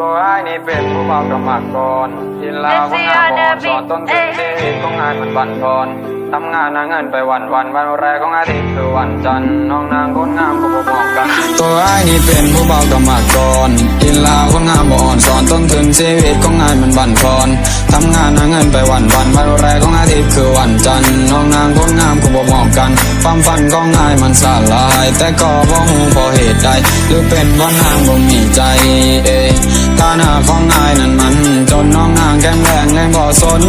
ตัวไอ้ายนี่เป็นผู้เบากรรมากรกินเหล้าก็งานบอนสอนต้นทุนชีวิตของงานมันบั่นทอนทำงานหาเงินไปวันวันวันแรกของอาทิตย์คือวันจันทร์น้องนางคนงามก็บ่มองกันตัวไอ้ายนี่เป็นผู้เบากรรมากรกินเหล้าคนงามบ่อ่อนสอนต้นทุนชีวิตของงานมันบั่นทอนทำงานหาเงินไปวันวันวันแรกของอาทิตย์คือวันจันทร์น้องนางคนงามก็บ่มองกันความฝันของงายมันสลาย แต่ก็บ่ฮู้เพราะเหตุใดหรือเป็นเพราะนางบ่มีใจเอ้ ยฐาของนายนั้นมัน จนน้องนางแก้มแรงแรงบ่สน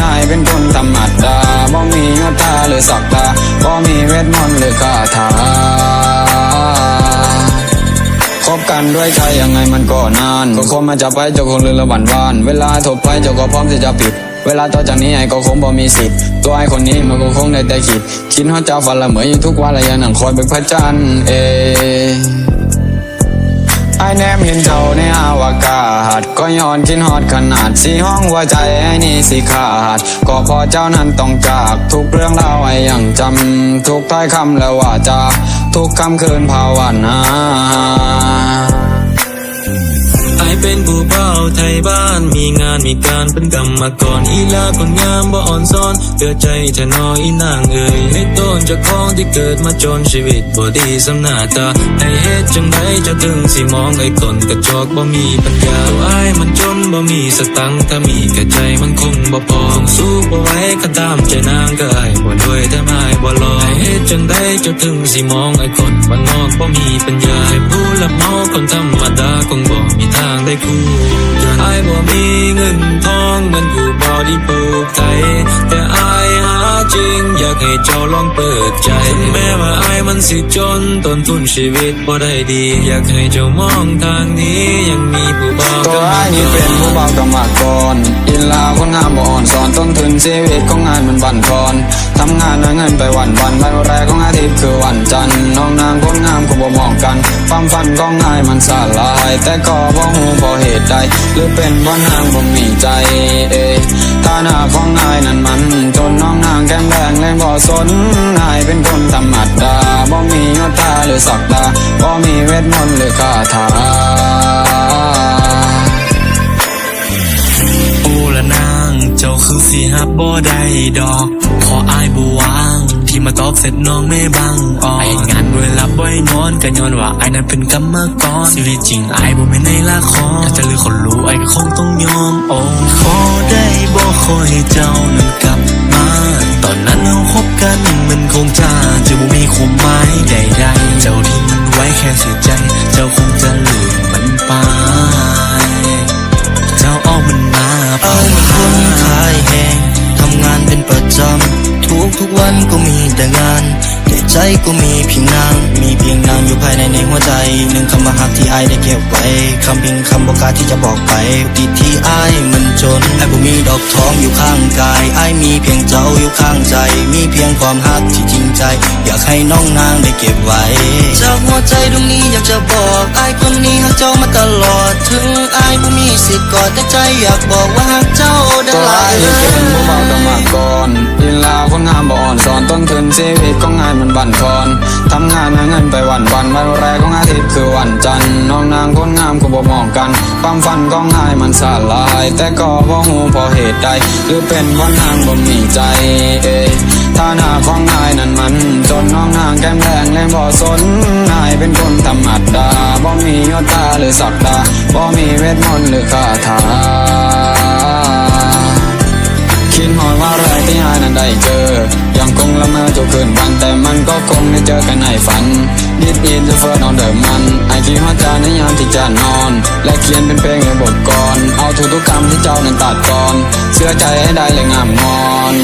นายเป็นคนธรรมดาบ่มียศตาหรือศักดาบ่มีเวทมนต์หรือคาถาคบกันด้วยใจยังไงมันก็นาน ก็คงมาจะไปเจ้าคงลืมละวันวาน เวลาทบไปเจ้าก็พร้อมที่จะปิด เวลาต่อจากนี้ไอ้ก็คงบ่มีสิทธิ์ ตัวไอ้คนนี้มันก็คงได้แต่คิด คิดฮอดเจ้าฝันละเหมยอยู่ทุกวันละยังนั่งคอยเบิกพระจันทร์เอ ไอ้แนมเห็นเจ้าในอวกาศก็ย้อนกินฮอดขนาดสีห้องหัวใจไอ้นี่สิขาด ก็พอเจ้านั้นต้องจากทุกเรื่องราวไอ้ยังจำ ทุกถ้อยคำและว่าจาทุกคำคืนภาวนา ไทยบ้าน มีงานมีการเป็นกรรมกรอีลาคนงามบ่อ่อนซ้อนเกิดใจเธอน้อยอีนางเอ่ยให้ต้นจากของที่เกิดมาจนชีวิตบ่ดีสำนาตาไอเฮ็ดจังไดจะถึงสิมองไอ้คนกระจอกบ่มีปัญญาตัวไอ้ายมันจนบ่มีสตังถ้ามีแค่ใจมันคงบ่พองสู้บ่ไหว้ก็ตามใจนางก็ไอ้บ่ด้วยแต่ไม่บ่รอไอเฮ็ดจังไดจะถึงสิมองไอ้คนบ้านนอกบ่มีปัญญาให้ผู้รับเหมาคนธรรมดาคงบ่มีทางได้คู่ ไอายบ่มีเงินทองมันอยู่บ่ได้ปลูกใจแต่ไอ จริง อยากให้เจ้าลองเปิดใจแม้ว่าไอ้มันสิจนต้นทุนชีวิตบ่ได้ดี อยากให้เจ้ามองทางนี้ยังมีผู้บ่าวตัวไอ้นี่เป็นผู้เบาวกรรมกรอินลาวคนงามบ่อ่อนสอนต้นทุนชีวิตของงานมันบั่นทอนทำงานหาเงินไปวันวันวันแรกของอาทิตย์คือวันจันทร์น้องนางคนงามก็บ่มองกันความฝันของนายมันสลาย แต่ก็บ่ฮู้เพราะเหตุใดหรือเป็นเพรานางบ่มีใจเอ้ ยฐาของนายนั่นมัน จนน้องนางแก้มแดงเลยบ่สนนายเป็นคนธรรมดาบ่มียศตาหรือศักดาบ่มีเวทมนต์หรือคาถาโอละนางเจ้าคือสีหับบ่ได้ดอก ขออายบัว มาตอบเสร็จน้องไม่บังอ่อนไองานด้วยรับบ่อยนอนก็ย้อนว่าไอ้นั้นเป็นกรรมกรชีวิตจริงไอ้บ่แม่นในละครถ้าจะลือคนรู้ไอ้ก็คงต้องยอมโอ้ขอได้บ่ขอให้เจ้านั้นกลับมา ตอนนั้นเราคบกันมันคงจะ แต่งานแต่ใจก็มีเพียงนาง มีเพียงนางอยู่ภายในในหัวใจ หนึ่งคำว่าหักที่ไอ้ายได้เก็บไว้คำเพียงคำบอกกาที่จะบอกไปติดที่ไอ้ายมันจนไอ้บ่มีดอกทองอยู่ข้างกายไอ้ายมีเพียงเจ้าอยู่ข้างใจ มีเพียงความหักที่จริงใจ อยากให้น้องนางได้เก็บไว้จากหัวใจดวงนี้อยากจะบอกไอ้ายคนนี้หักเจ้ามาตลอด ถึงไอ้ายบ่มีสิทธิ์กอดแต่ใจอยากบอกว่าหักเจ้าได้ บ่อ่อนสอนต้นทุนชีวิตของงานมันบั่นทอนทำงานหาเงินไปวันวันวันแรกของอาทิตย์คือวันจันทร์น้องนางคนงามก็บ่มองกัน ความฝันของนายมันสลาย แต่ก็บ่ฮู้เพราะเหตุใดหรือเป็นเพราะนางบ่มีใจเอ้ยฐานะของนายนั้นมัน จนน้องนางแก้มแดงเลยบ่สนนายเป็นคนธรรมดาบ่มียศตาหรือศักดาบ่มีเวทมนต์หรือคาถาคิดหอยว่าอะไรที่หายนั้นได้เจอ งคงละเมอทุกคืนวันแต่มันก็คงได้เจอกันในฝันดิดอินจะเฟิร์นอนเดอมันไอคิดว่าจาในยามที่จะนอน และเขียนเป็นเพลงในบทกรเอาทุกทุกๆคำที่เจ้านั้นตัดก่อน เสื่อใจให้ได้เลยงามงอน